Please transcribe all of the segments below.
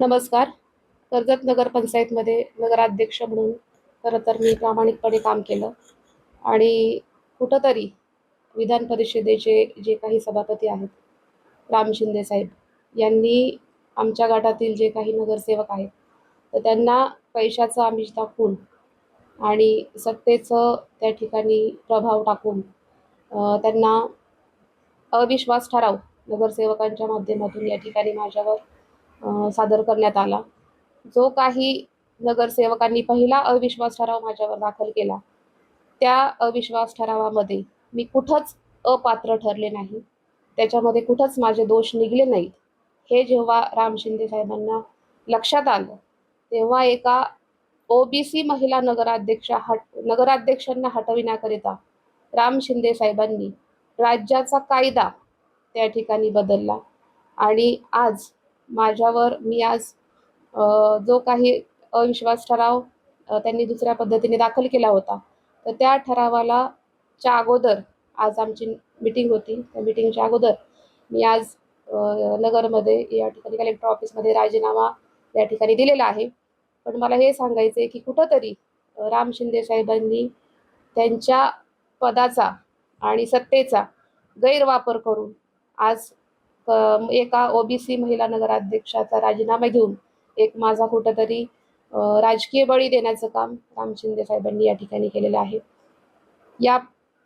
नमस्कार. कर्जत नगर पंचायतमध्ये नगराध्यक्ष म्हणून खरं तर मी प्रामाणिकपणे काम केलं. आणि कुठंतरी विधान परिषदेचे जे काही सभापती आहेत राम शिंदे साहेब यांनी आमच्या गटातील जे काही नगरसेवक आहेत तर त्यांना पैशाचं आमिष दाखवून आणि सत्तेचं त्या ठिकाणी प्रभाव टाकून त्यांना अविश्वास ठराव नगरसेवकांच्या माध्यमातून या ठिकाणी माझ्यावर सादर करण्यात आला. जो काही नगरसेवकांनी पहिला अविश्वास ठराव माझ्यावर दाखल केला त्या अविश्वास ठरावामध्ये मी कुठंच अपात्र ठरले नाही. त्याच्यामध्ये कुठंच माझे दोष निघले नाहीत. हे जेव्हा राम शिंदे साहेबांना लक्षात आलं तेव्हा एका ओबीसी महिला नगराध्यक्षा हट नगराध्यक्षांना हटविण्याकरिता राम शिंदे साहेबांनी राज्याचा कायदा त्या ठिकाणी बदलला. आणि आज माझ्यावर मी आज जो काही अविश्वास ठराव त्यांनी दुसऱ्या पद्धतीने दाखल केला होता तर त्या ठरावाला च्या अगोदर आज आमची मिटिंग होती. त्या मिटिंगच्या अगोदर मी आज नगरमध्ये या ठिकाणी कलेक्टर ऑफिसमध्ये राजीनामा या ठिकाणी दिलेला आहे. पण मला हे सांगायचं आहे की कुठंतरी राम शिंदे साहेबांनी त्यांच्या पदाचा आणि सत्तेचा गैरवापर करून आज एका ओबीसी महिला नगराध्यक्षाचा राजीनामा घेऊन एक माझा कुठंतरी राजकीय बळी देण्याचं काम राम शिंदे साहेबांनी या ठिकाणी केलेलं आहे. या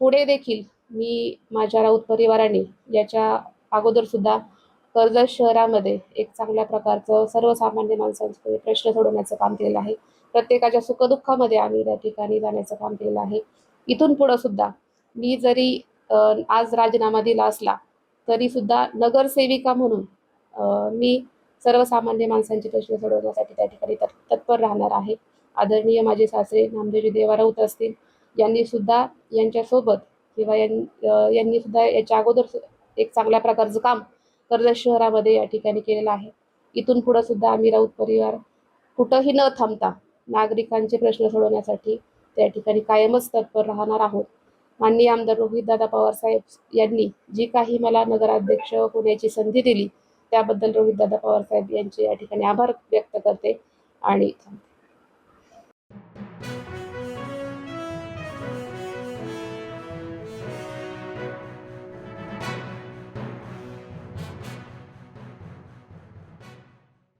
पुढे देखील मी माझ्या राऊत परिवाराने याच्या अगोदर सुद्धा कर्जत शहरामध्ये एक चांगल्या प्रकारचं सर्वसामान्य माणसांचे प्रश्न सोडवण्याचं काम केलेलं आहे. प्रत्येकाच्या सुखदुःखामध्ये आम्ही त्या ठिकाणी जाण्याचं काम केलेलं आहे. इथून पुढं सुद्धा मी जरी आज राजीनामा दिला असला तरी सुद्धा नगरसेविका म्हणून मी सर्वसामान्य माणसांचे प्रश्न सोडवण्यासाठी त्या ठिकाणी तत्पर राहणार आहे. आदरणीय माझे सासरे नामदेवजी देवा राऊत असतील यांनी सुद्धा यांच्यासोबत किंवा यां यांनी सुद्धा याच्या अगोदर एक चांगल्या प्रकारचं काम कर्जत शहरामध्ये या ठिकाणी केलेलं आहे. इथून पुढं सुद्धा आम्ही राऊत परिवार कुठंही न थांबता नागरिकांचे प्रश्न सोडवण्यासाठी त्या ठिकाणी कायमच तत्पर राहणार आहोत. माननीय आमदार रोहितदादा पवार साहेब यांनी जी काही मला नगराध्यक्ष होण्याची संधी दिली त्याबद्दल रोहितदादा पवार साहेब यांचे या ठिकाणी आभार व्यक्त करते आणि